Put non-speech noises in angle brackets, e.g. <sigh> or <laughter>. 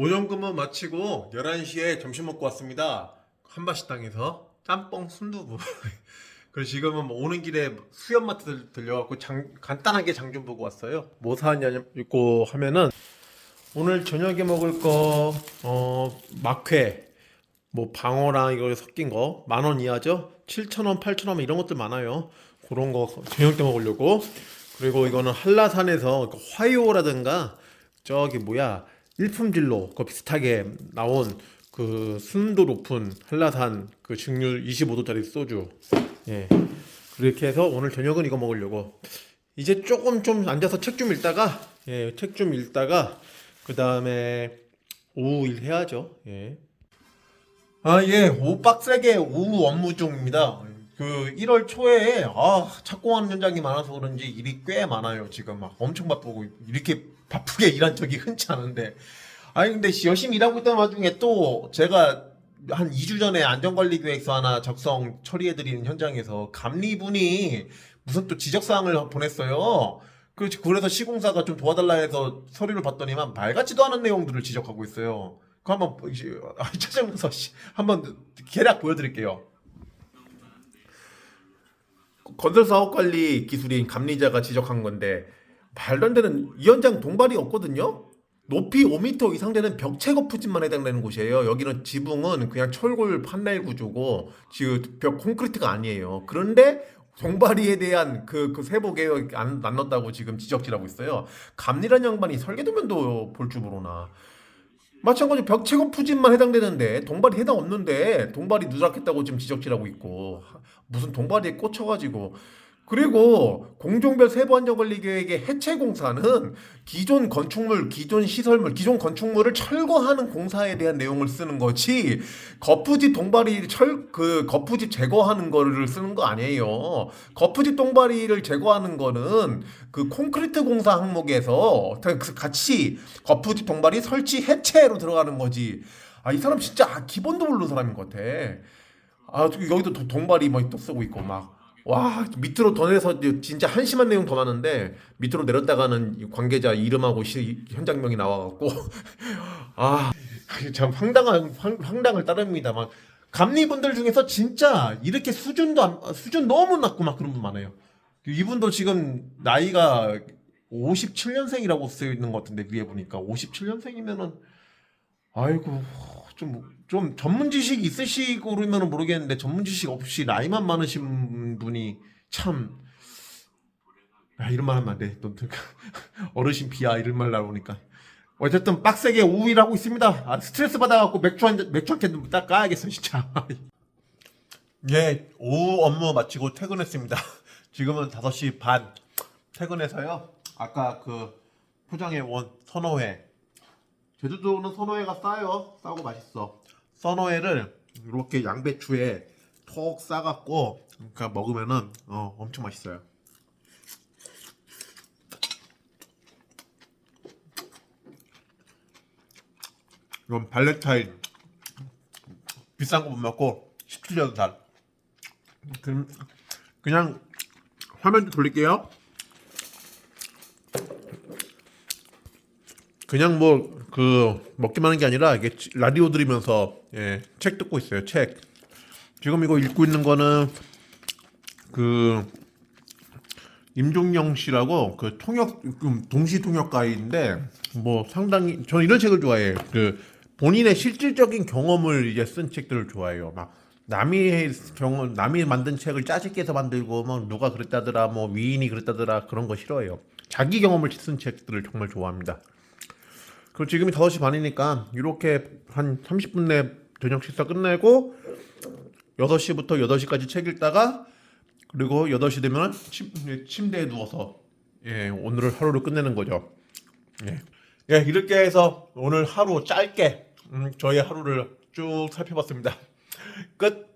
오전 근무 마치고 11시에 점심 먹고 왔습니다. 한바식당에서 짬뽕 순두부. <laughs> 그래서 지금은 뭐 오는 길에 수연마트 들- 들려갖고 장- 간단하게 장 좀 보고 왔어요. 뭐 사왔냐고 하면은 오늘 저녁에 먹을 거, 어, 막회, 뭐 방어랑 이거 섞인 거, 만 원 이하죠? 7,000원, 8,000원 이런 것들 많아요. 그런 거 저녁 때 먹으려고. 그리고 이거는 한라산에서 그 화이오라든가 저기 뭐야 일품질로 그 비슷하게 나온 그 순도 높은 한라산 그 증률 25도짜리 소주. 예. 그렇게 해서 오늘 저녁은 이거 먹으려고. 이제 조금 좀 앉아서 책 좀 읽다가 예, 책 좀 읽다가 그 다음에 오후 일 해야죠. 예. 아, 예, 오 빡세게 오후 업무 중입니다. 그 1월 초에 아, 착공하는 현장이 많아서 그런지 일이 꽤 많아요. 지금 막 엄청 바쁘고 이렇게 바쁘게 일한 적이 흔치 않은데. 아니 근데 열심히 일하고 있던 와중에 또 제가 한 2주 전에 안전관리 계획서 하나 작성 처리해 드리는 현장에서 감리분이 무슨 또 지적 사항을 보냈어요. 그 그래서 시공사가 좀 도와달라 해서 서류를 봤더니만 말 같지도 않은 내용들을 지적하고 있어요. 그 한번 아, <laughs> 찾아보면서 씨, 한번 계략 보여드릴게요. 건설 사업 관리 기술인 감리자가 지적한 건데 말도 안 되는 이 현장 동발이 없거든요. 높이 5m 이상 되는 벽 채거 푸짐만 해당되는 곳이에요. 여기는 지붕은 그냥 철골 판넬 구조고 지금 벽 콘크리트가 아니에요. 그런데 동발이에 대한 그, 그 세부 계획 안, 안 넣었다고 지금 지적질하고 있어요. 감리란 양반이 설계도면도 볼 줄 모르나. 마찬가지로 벽 채거 푸짐만 해당되는데 동발이 해당 없는데 동발이 누락했다고 지금 지적질하고 있고 무슨 동발이에 꽂혀가지고 그리고 공종별 세부 안전 관리 계획의 해체 공사는 기존 건축물, 기존 시설물, 기존 건축물을 철거하는 공사에 대한 내용을 쓰는 거지 거푸집 동발이 철그 거푸집 제거하는 거를 쓰는 거 아니에요. 거푸집 동발이를 제거하는 거는 그 콘크리트 공사 항목에서 그 같이 거푸집 동발이 설치 해체로 들어가는 거지. 아 이 사람 진짜 기본도 모르는 사람인 것 같아. 아 여기도 도- 동발이 막또 쓰고 있고 막. 와 밑으로 더 내려서 진짜 한심한 내용 더 많은데 밑으로 내렸다가는 이 관계자 이름하고 시, 현장명이 나와갖고 <laughs> 아 참 황당한 황, 황당을 따릅니다 막 감리분들 중에서 진짜 이렇게 수준도 안, 수준 너무 낮고 막 그런 분 많아요. 이분도 지금 나이가 57년생이라고 쓰여 있는 것 같은데 위에 보니까. 57년생이면은 아이고 좀, 좀 전문 지식이 있으시고 그러면 모르겠는데 전문 지식 없이 나이만 많으신 분이 참 아, 이런 말 하면 안 돼. 또 <laughs> 어르신 비하 이런 말 나오니까. 어쨌든 빡세게 우일하고 있습니다. 아, 스트레스 받아갖고 맥주 한 잔, 맥주 한캔딱 까야겠어 진짜. <laughs> 예, 오후 업무 마치고 퇴근했습니다. <laughs> 지금은 5시 반 퇴근해서요. 아까 그 포장해 온 선호회 제주도는 선호회가 싸요. 싸고 맛있어. 선호회를 이렇게 양배추에 톡 싸갖고 그러니까 먹으면은 어, 엄청 맛있어요. 이건 발렌타인 비싼 거 못 먹고 17년 살. 그, 그냥 화면 좀 돌릴게요. 그냥 뭐 그 먹기만 하는 게 아니라 이게 지- 라디오 들으면서 예, 책 듣고 있어요. 책. 지금 이거 읽고 있는 거는 그 임종영 씨라고 그 통역 그 동시 통역가인데 뭐 상당히 저는 이런 책을 좋아해요. 그 본인의 실질적인 경험을 이제 쓴 책들을 좋아해요. 막 남이 경험 남이 만든 책을 짜집게 해서 만들고 뭐 누가 그랬다더라 뭐 위인이 그랬다더라 그런 거 싫어해요. 자기 경험을 쓴 책들을 정말 좋아합니다. 그리고 지금이 5시 반이니까 이렇게 한 30분 내 저녁 식사 끝내고 6시부터 8시까지 책 읽다가 그리고 8시 되면 침, 침대에 누워서 예, 오늘을 하루를 끝내는 거죠. 예. 예, 이렇게 해서 오늘 하루 짧게 음, 저희 하루를 쭉 살펴봤습니다. 끝.